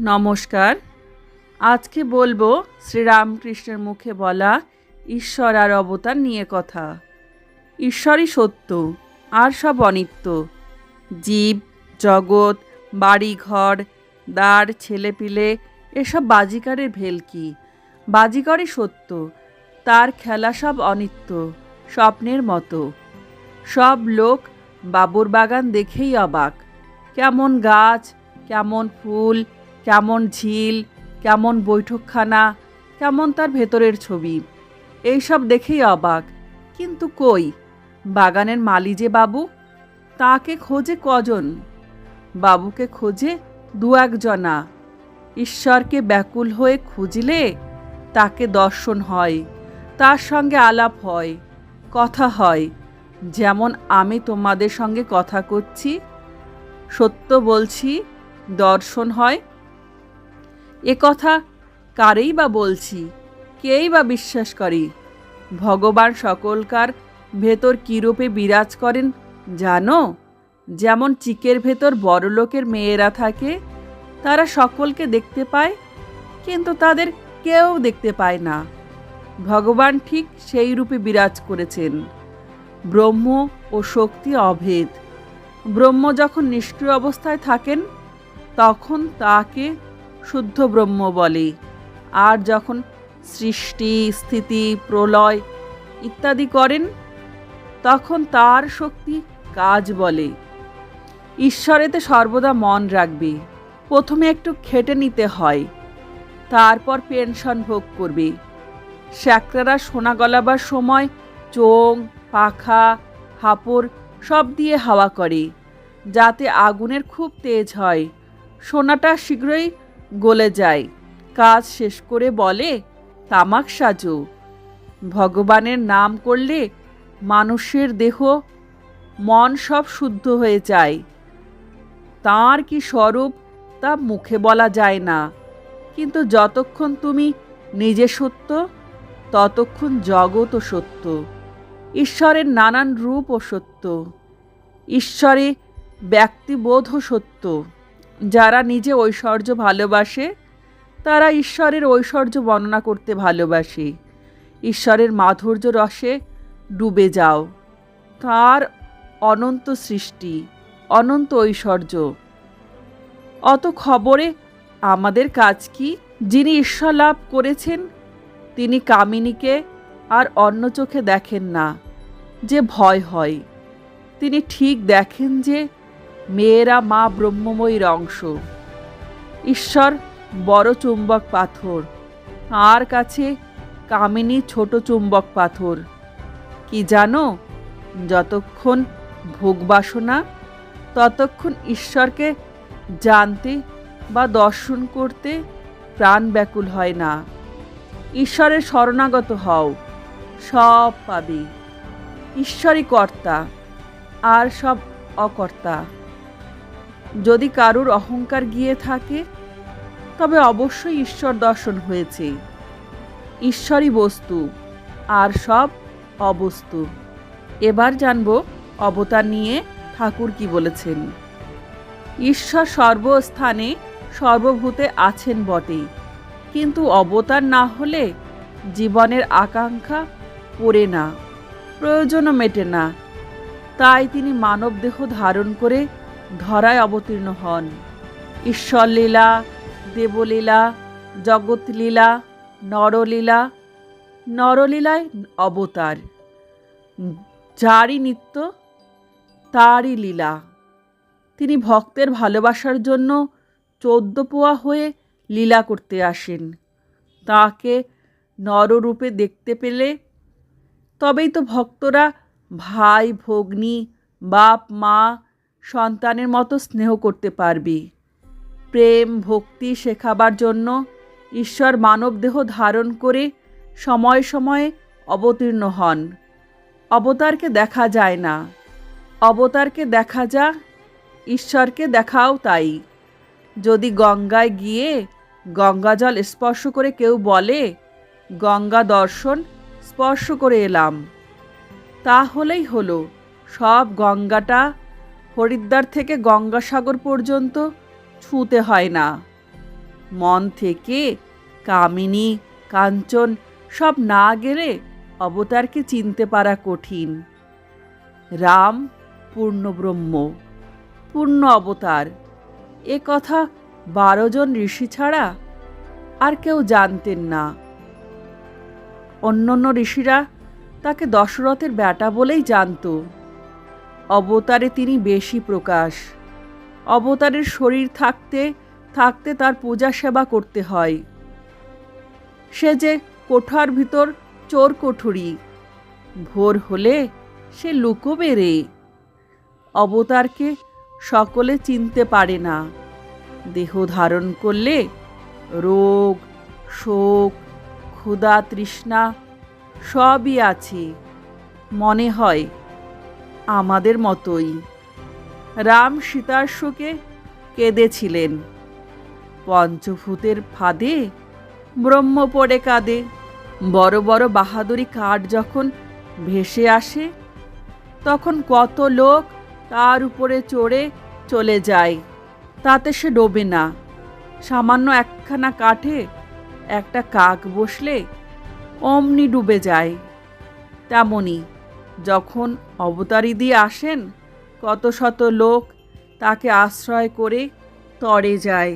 নমস্কার। আজকে বলব শ্রীরামকৃষ্ণের মুখে বলা ঈশ্বর আর অবতার নিয়ে কথা। ঈশ্বরই সত্য, আর সব অনিত্য। জীব, জগৎ, বাড়িঘর, দ্বার, ছেলেপিলে, এসব বাজিকারের ভেলকি বাজিকরই সত্য, তার খেলা সব অনিত্য, স্বপ্নের মতো। সব লোক বাবুর বাগান দেখেই অবাক। কেমন গাছ, কেমন ফুল কেমন ঝিল, কেমন বৈঠকখানা, কেমন তার ভেতরের ছবি। এইসব দেখেই অবাক। কিন্তু কই? বাগানের মালি যে বাবু? তাকে খোঁজে কজন? বাবুকে খোঁজে দু একজনা। ঈশ্বরকে ব্যাকুল হয়ে খুঁজলে তাকে দর্শন হয়, তার সঙ্গে আলাপ হয়, কথা হয়। যেমন আমি তোমাদের সঙ্গে কথা করছি, সত্য বলছি, দর্শন হয় এ কথা কারেই বা বলছি, কেই বা বিশ্বাস করে? ভগবান সকলকার ভেতর কীরূপে বিরাজ করেন জানো? যেমন চিকের ভেতর বড়লোকের মেয়েরা থাকে, তারা সকলকে দেখতে পায়, কিন্তু তাদের কেউ দেখতে পায় না। ভগবান ঠিক সেই রূপে বিরাজ করেছেন। ব্রহ্ম ও শক্তি অভেদ। ব্রহ্ম যখন নিষ্ক্রিয় অবস্থায় থাকেন, তখন তাকে শুদ্ধ ব্রহ্ম বলে। আর যখন সৃষ্টি, স্থিতি, প্রলয় ইত্যাদি করেন, তখন তার শক্তি কাজ বলে। ঈশ্বরেতে সর্বদা মন রাখবে। প্রথমে একটু খেটে নিতে হয়, তারপর পেনশন ভোগ করবে। শ্যাকরারা সোনা গলাবার সময় চোং, পাখা, হাপড় সব দিয়ে হাওয়া করে, যাতে আগুনের খুব তেজ হয়। সোনাটা শীঘ্রই গলে যায়। কাজ শেষ করে বলে, তামাক সাজো। ভগবানের নাম করলে মানুষের দেহ, মন সব শুদ্ধ হয়ে যায়। তার কি স্বরূপ তা মুখে বলা যায় না। কিন্তু যতক্ষণ তুমি নিজে সত্য, ততক্ষণ জগৎও সত্য। ঈশ্বরের নানান রূপও সত্য। ঈশ্বরে ব্যক্তিবোধও সত্য। যারা নিজে ঐশ্বর্য ভালোবাসে, তারা ঈশ্বরের ঐশ্বর্য বর্ণনা করতে ভালোবাসে। ঈশ্বরের মাধুর্য রসে ডুবে যাও। তার অনন্ত সৃষ্টি, অনন্ত ঐশ্বর্য। অত খবরে আমাদের কাজ কি? যিনি ঈশ্বর লাভ করেছেন, তিনি কামিনীকে আর অন্য চোখে দেখেন না, যে ভয় হয়। তিনি ঠিক দেখেন যে মেয়েরা মা ব্রহ্মময়ীর অংশ। ঈশ্বর বড় চুম্বক পাথর তার কাছে কামিনী ছোট চুম্বক পাথর। কি জানো, যতক্ষণ ভোগবাসনা ততক্ষণ ঈশ্বরকে জানতে বা দর্শন করতে প্রাণ ব্যাকুল হয় না। ঈশ্বরের শরণাগত হও, সব পাবে। ঈশ্বরই কর্তা, আর সব অকর্তা। যদি কারুর অহংকার গিয়ে থাকে, তবে অবশ্যই ঈশ্বর দর্শন হয়েছে। ঈশ্বরই বস্তু, আর সব অবস্তু। এবার জানব অবতার নিয়ে ঠাকুর কি বলেছেন। ঈশ্বর সর্বস্থানে সর্বভূতে আছেন বটে কিন্তু অবতার না হলে জীবনের আকাঙ্ক্ষা পড়ে না, প্রয়োজনও মেটে না। তাই তিনি মানব দেহ ধারণ করে ধরায় অবতীর্ণ হন। ঈশ্বরলীলা দেবলীলা, জগৎলীলা, নরলীলা, নরলীলায় অবতার। যারই নিত্য, তারই লীলা। তিনি ভক্তের ভালোবাসার জন্য চোদ্দ পোয়া হয়ে লীলা করতে আসেন। তাকে নররূপে দেখতে পেলে তবেই তো ভক্তরা ভাই, ভগ্নী, বাপ, মা সন্তানের মতো স্নেহ করতে পারবি। প্রেম, ভক্তি শেখাবার জন্য ঈশ্বর মানবদেহ ধারণ করে সময় সময়ে অবতীর্ণ হন। অবতারকে দেখা যায় না। অবতারকে দেখা যা, ঈশ্বরকে দেখাও তাই। যদি গঙ্গায় গিয়ে গঙ্গা জল স্পর্শ করে কেউ বলে, গঙ্গা দর্শন, স্পর্শ করে এলাম। তাহলেই হলো, সব গঙ্গাটা হরিদ্বার থেকে গঙ্গাসাগর পর্যন্ত ছুঁতে হয় না। মন থেকে কামিনী, কাঞ্চন সব না গেলে অবতারকে চিনতে পারা কঠিন। রাম পূর্ণব্রহ্ম পূর্ণ অবতার। এ কথা বারো জন ঋষি ছাড়া আর কেউ জানতেন না। অন্যান্য ঋষিরা তাকে দশরথের বেটা বলেই জানতো। অবতারে তিনি বেশি প্রকাশ। অবতারের শরীর থাকতে থাকতে তার পূজা সেবা করতে হয়। সে যে কোঠার ভিতর চোর কোঠরি, ভোর হলে সে লুকোবে রে। অবতারকে সকলে চিনতে পারে না। দেহ ধারণ করলে রোগ, শোক, ক্ষুধা, তৃষ্ণা সবই আছে। মনে হয় আমাদের মতোই। রাম সীতার শোকে কেঁদেছিলেন। পঞ্চভূতের ফাঁদে ব্রহ্ম পড়ে কাঁদে। বড় বড় বাহাদুরি কাঠ যখন ভেসে আসে, তখন কত লোক তার উপরে চড়ে চলে যায়, তাতে সে ডোবে না। সামান্য একখানা কাঠে একটা কাক বসলে অমনি ডুবে যায়। তেমনি যখন অবতারিদি আসেন কত শত লোক তাকে আশ্রয় করে তরে যায়।